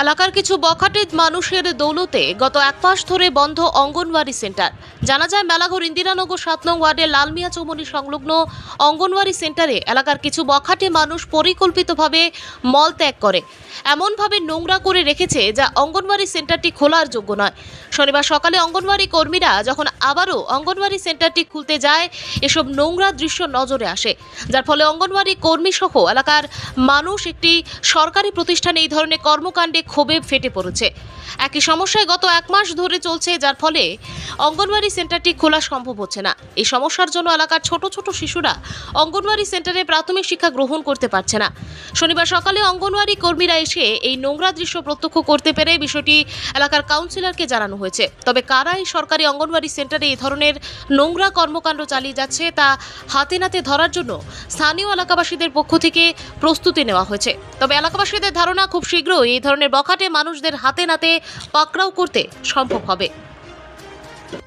এলাকার কিছু বখাটে মানুষের দৌলতে গত এক মাস ধরে বন্ধ অঙ্গনওয়াড়ি সেন্টার। জানা যায়, মেলাঘর ইন্দিরানগর সাত নং ওয়ার্ডের লালমিয়া চৌমনি সংলগ্ন অঙ্গনওয়াড়ি সেন্টারে এলাকার কিছু বখাটে মানুষ পরিকল্পিতভাবে মল ত্যাগ করে। এমনভাবে নোংরা করে রেখেছে যা অঙ্গনওয়াড়ি সেন্টারটি খোলার যোগ্য নয়। শনিবার সকালে অঙ্গনওয়াড়ি কর্মীরা যখন আবারও অঙ্গনওয়াড়ি সেন্টারটি খুলতে যায়, এসব নোংরা দৃশ্য নজরে আসে। যার ফলে অঙ্গনওয়াড়ি কর্মী সহ এলাকার মানুষ একটি সরকারি প্রতিষ্ঠানে এই ধরনের কর্মকাণ্ডে ক্ষোভে ফেটে পড়েছে। একই সমস্যায় গত এক মাস ধরে চলছে, যার ফলে অঙ্গনওয়াড়ি সেন্টারটি খোলা সম্ভব হচ্ছে না। এই সমস্যার জন্য এলাকার ছোট ছোট শিশুরা অঙ্গনওয়াড়ি সেন্টারে প্রাথমিক শিক্ষা গ্রহণ করতে পারছে না। শনিবার সকালে অঙ্গনওয়াড়ি কর্মীরা এসে এই নোংরা দৃশ্য প্রত্যক্ষ করতে পেরে বিষয়টি এলাকার কাউন্সিলরকে জানানো হয়েছে। তবে কারা এই সরকারি অঙ্গনওয়াড়ি সেন্টারে এই ধরনের নোংরা কর্মকাণ্ড চালিয়ে যাচ্ছে, তা হাতে নাতে ধরার জন্য স্থানীয় এলাকাবাসীদের পক্ষ থেকে প্রস্তুতি নেওয়া হয়েছে। তবে এলাকাবাসীদের ধারণা, খুব শীঘ্রই এই ধরনের বখাটে মানুষদের হাতে নাতে পাকড়াও করতে সম্ভব হবে।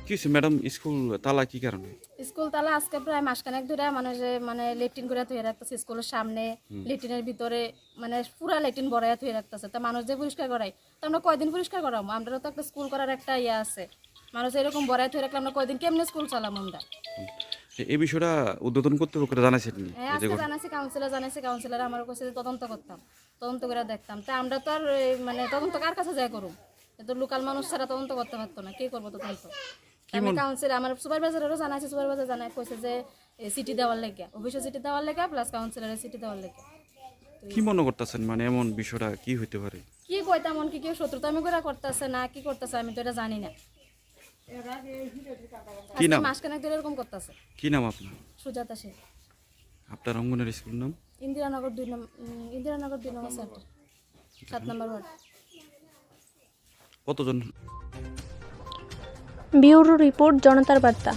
কি হয়েছে ম্যাডাম? স্কুল তালা কি কারণে? স্কুল তালা আজকে প্রায় মাসখানেক ধরে মানে যে মানে লেট্রিন করে থুয়ে রাখতেছে স্কুলের সামনে। লেট্রিনের ভিতরে মানে পুরা লেট্রিন বড়াইয়া থুয়ে রাখতেছে। তা মানুষ যে পরিষ্কার করাই তো আমরা কয়দিন পরিষ্কার করাবো? আমরা তো একটা স্কুল করার একটা ইয়ে আছে। মানুষ এরকম বড়াই থুয়ে রাখলে আমরা কয়দিন কেমনে স্কুল চালাম আমরা? এই বিষয়টা উদ্বোধন কর্তৃপক্ষরা জানাইছেন হ্যাঁ কাউন্সিলর জানাইছি কাউন্সিলর আমার কাছে তদন্ত করতাম তদন্ত করে দেখতাম। তা আমরা তো আর মানে তদন্ত কার কাছে যাই করুম? তো লোকাল মানুষ ছাড়া তদন্ত করতে পারতো না কে করব তদন্ত? আমি কাউন্সিল আমার সুপারভাইজারেরও জানাইছি সুপারভাইজার জানাই কইছে যে সিটি দেওয়ার লেগে অফিসে সিটি দেওয়ার লেগে প্লাস কাউন্সিলরের সিটি দেওয়ার লেগে কি মনে করতেছেন? মানে এমন বিষয়টা কি হইতে পারে? কি কইতাম এমন কি কেউ শত্রুতা আমি করে করতেছে না কি করতেছে আমি তো এটা জানি না। কি নাম? মাসখানেক ধরে এরকম করতেছে। কি নাম আপনার? সুজাতা সে আপনার অঙ্গনের স্কুল নাম? ইন্দিরানগর দুই নম্বর ইন্দিরানগর দুই নম্বর সেন্টার সাত নম্বর ওয়ার্ড। কতজন? বিউরো রিপোর্ট জনতার বার্তা।